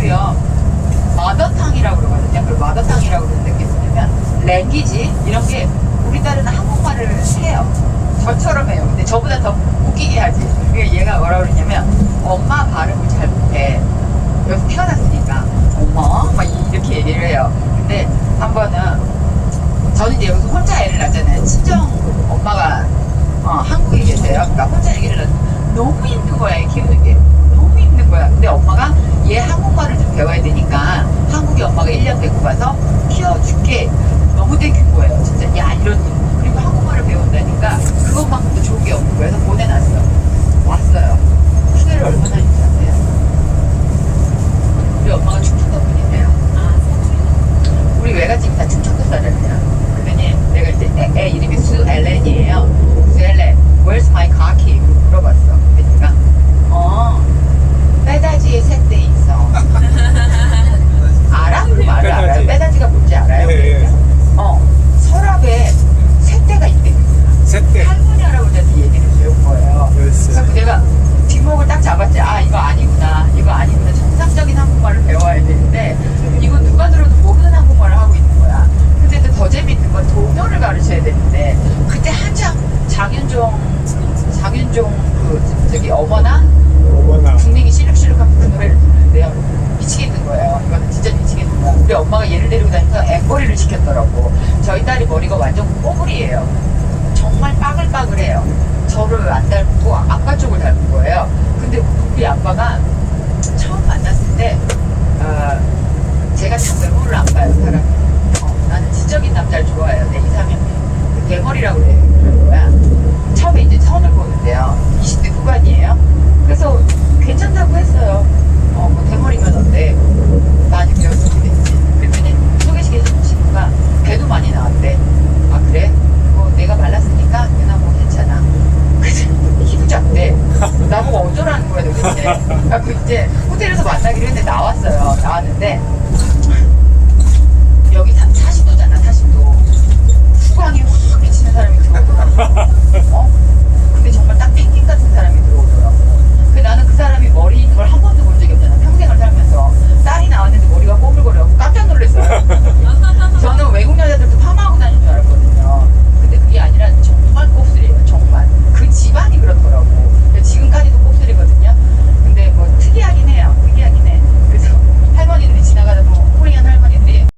있고요. 마더탕이라고 그러거든요. 그 마더탕이라고 그러는데 그게 뭐냐면 랭귀지 이런 게 우리 딸은 한국말을 해요. 저처럼 해요. 근데 저보다 더 웃기게 하지. 그게 얘가 뭐라 그러냐면 엄마 발음을 잘 못해. 여기서 태어났으니까 엄마 막 이렇게 얘기를 해요. 근데 한 번은 저는 이제 여기서 혼자 애를 낳잖아요. 친정 엄마가 어, 한국에 계세요. 그러니까 혼자 얘기를 낳는 너무 힘든 거야, 애 키우는 게. 거야. 근데 엄마가 얘 한국말을 좀 배워야 되니까 한국에 엄마가 1년 데리고 가서 키워줄게. 너무 땡긴 거예요. 진짜. 야, 이런. 그리고 한국말을 배운다니까 그것만큼도 좋은 게 없는 거예요. 그래서 보내놨어. 왔어요. 휴대를 얼마나 했는지 아세요? 우리 엄마가 충청도 분이세요. 우리 외갓집이 다 충청도 사람이야. 그러더니 내가 이제 애, 애 이름이 수엘렌이에요. 수엘렌, where's my car key? 물어봤어. 그러니까 어, 빼다지에 셋대 있어. 알아? 그 말을 알아요? 빼다지. 빼다지가 뭔지 알아요? 예, 예. 그러니까? 어, 서랍에 셋대가 있대. 셋대. 할머니 할아버지한테 얘기를 배운 거예요. 글쎄. 그래서 내가 뒷목을 딱 잡았지. 아, 이거 아니구나. 이거 아니구나. 정상적인 한국말을 배워야 되는데, 이거 누가 들어도 모르는 한국말을 하고 있는 거야. 근데 또 더 재밌는 건 동요를 가르쳐야 되는데, 그때 한창 장윤종, 장윤종 그, 저기 어머나? 어머나. 국내기 실룩실룩한 그 노래를 부르는데요. 미치겠는 거예요. 이거는 진짜 미치겠는 거야. 우리 엄마가 얘를 데리고 앵꼬리를 시켰더라고. 저희 딸이 머리가 완전 뽀글이에요. 정말 빠글빠글해요. 저를 안 닮고 아빠 쪽을 닮은 거예요. 근데 우리 아빠가 처음 만났을 때, 어, 제가 참 외모를 안 봐요, 사람. 어, 나는 지적인 남자를 좋아해요. 내 이상형이. 그 대머리라고 그래. 그런 거야. 처음에 이제 선을 보는데요. 20대 후반이에요. 그래서 괜찮다고 했어요. 어, 뭐 대머리면 어때? 많이 배웠으면 됐지. 그랬더니 소개시켜준 친구가 배도 많이 나왔대. 아, 그래? 뭐 내가 말랐으니까 누나 뭐 괜찮아. 그래서 키도 작대. 나보고 어쩌라는 거야 도대체. 아, 그 이제 호텔에서 만나기로 했는데 나왔어요. 나왔는데